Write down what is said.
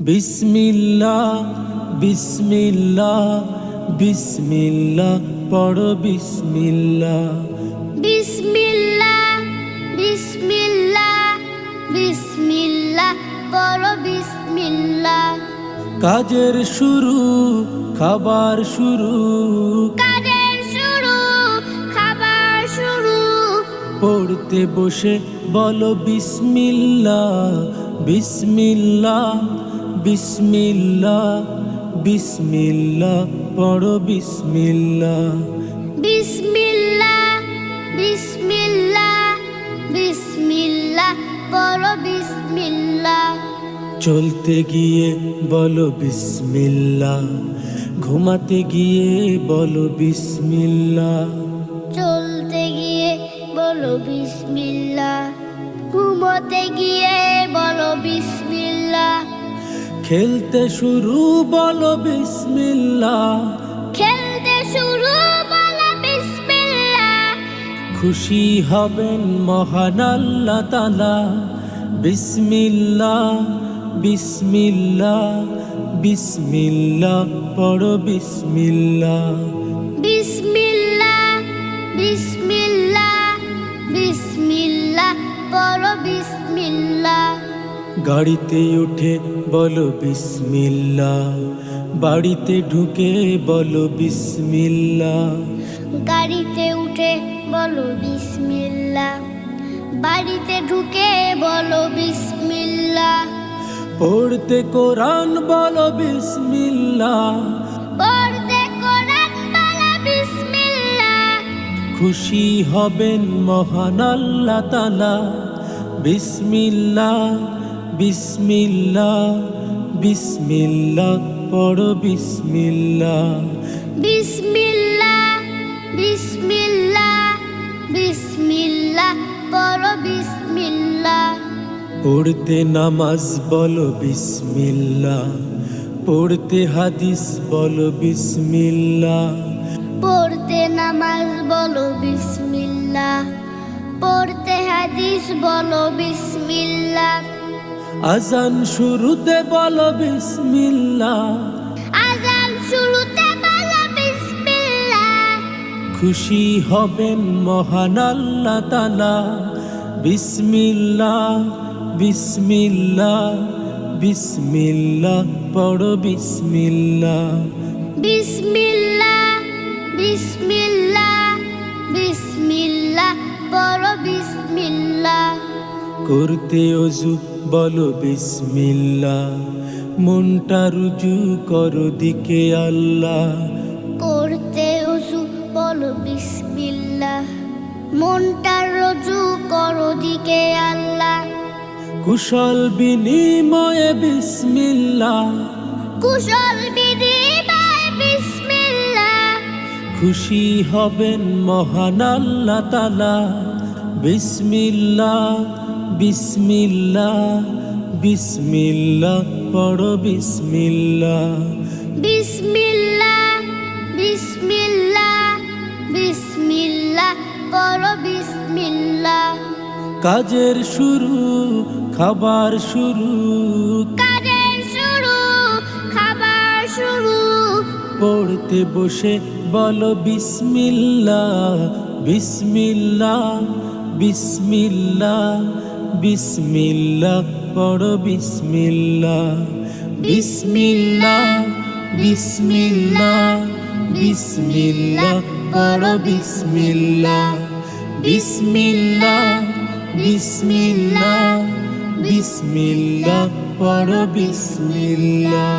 বিসমিল্লাহ বিসমিল্লাহ বিসমিল্লাহ পড়ো বিসমিল্লাহ। বিসমিল্লাহ বিসমিল্লাহ বিসমিল্লাহ পড়ো বিসমিল্লাহ। কাজের শুরু খাবার শুরু। কাজের শুরু খাবার শুরু। পড়তে বসে বলো বিসমিল্লাহ বিসমিল্লাহ। বিসমিল্লাহ বিসমিল্লাহ পড়ো বিসমিল্লাহ। বিসমিল্লাহ বিসমিল্লাহ বিসমিল্লাহ পড়ো বিসমিল্লাহ। চলতে গিয়ে বলো বিসমিল্লাহ ঘুমাতে গিয়ে বলো বিসমিল্লাহ। চলতে গিয়ে বলো বিসমিল্লাহ ঘুমোতে গিয়ে বলো বিসমিল্লাহ। খেলতে শুরু বলো বিসমিল্লা খেলতে শুরু বলো বিসমিল্লা খুশি হবেন মহান আল্লাহ তালা বিসমিল্লা বিসমিল্লা বিসমিল্লা পড়ো বিসমিল্লাহ। গাড়িতে উঠে বলো বিসমিল্লাহ বাড়িতে ঢুকে বলো বিসমিল্লাহ গাড়িতে উঠে বলো বিসমিল্লাহ বাড়িতে ঢুকে বলো বিসমিল্লাহ পড়তে কোরআন বলো বিসমিল্লাহ পড়তে কোরআন বলো বিসমিল্লাহ খুশি হবেন মহান আল্লাহ তালা বিসমিল্লাহ বিসমিল্লাহ বিসমিল্লাহ পড়ো বিসমিল্লাহ বিসমিল্লাহ বিসমিল্লাহ বিসমিল্লাহ পড়ো বিসমিল্লাহ পড়তে নামাজ বলো বিসমিল্লাহ পড়তে হাদিস বলো বিসমিল্লাহ পড়তে নামাজ বলো বিসমিল্লাহ পড়তে হাদিস বলো বিসমিল্লাহ আজান শুরুতে বলো বিসমিল্লাহ। আজান শুরুতে বলো বিসমিল্লাহ। খুশি হবেন মহান আল্লাহ তালা। বিসমিল্লাহ বিসমিল্লাহ বিসমিল্লাহ পড়ো বিসমিল্লাহ। বিসমিল্লাহ বিসমিল্লাহ বিসমিল্লাহ পড়ো বিসমিল্লাহ। করতে অজু বলো বিসমিল্লাহ মনটা রুজু করো দিকে আল্লাহ। করতে উসু বলো বিসমিল্লাহ মনটা রজু করো দিকে আল্লাহ। কুশল বিনিময়ে বিসমিল্লাহ। কুশল বিধি বাই বিসমিল্লাহ। খুশি হবেন মহান আল্লাহ তালা। বিসমিল্লাহ। বিসমিল্লাহ বিসমিল্লাহ পড়ো বিসমিল্লাহ বিসমিল্লাহ বিসমিল্লাহ বিসমিল্লাহ পড়ো বিসমিল্লাহ কাজের শুরু খাবার শুরু। কাজের শুরু খাবার শুরু। পড়তে বসে বলো বিসমিল্লাহ বিসমিল্লাহ বিসমিল্লাহ বিসমিল্লাহ পড়ো বিসমিল্লাহ বিসমিল্লাহ বিসমিল্লাহ বিসমিল্লাহ পড়ো বিসমিল্লাহ বিসমিল্লাহ বিসমিল্লাহ বিসমিল্লাহ পড়ো বিসমিল্লাহ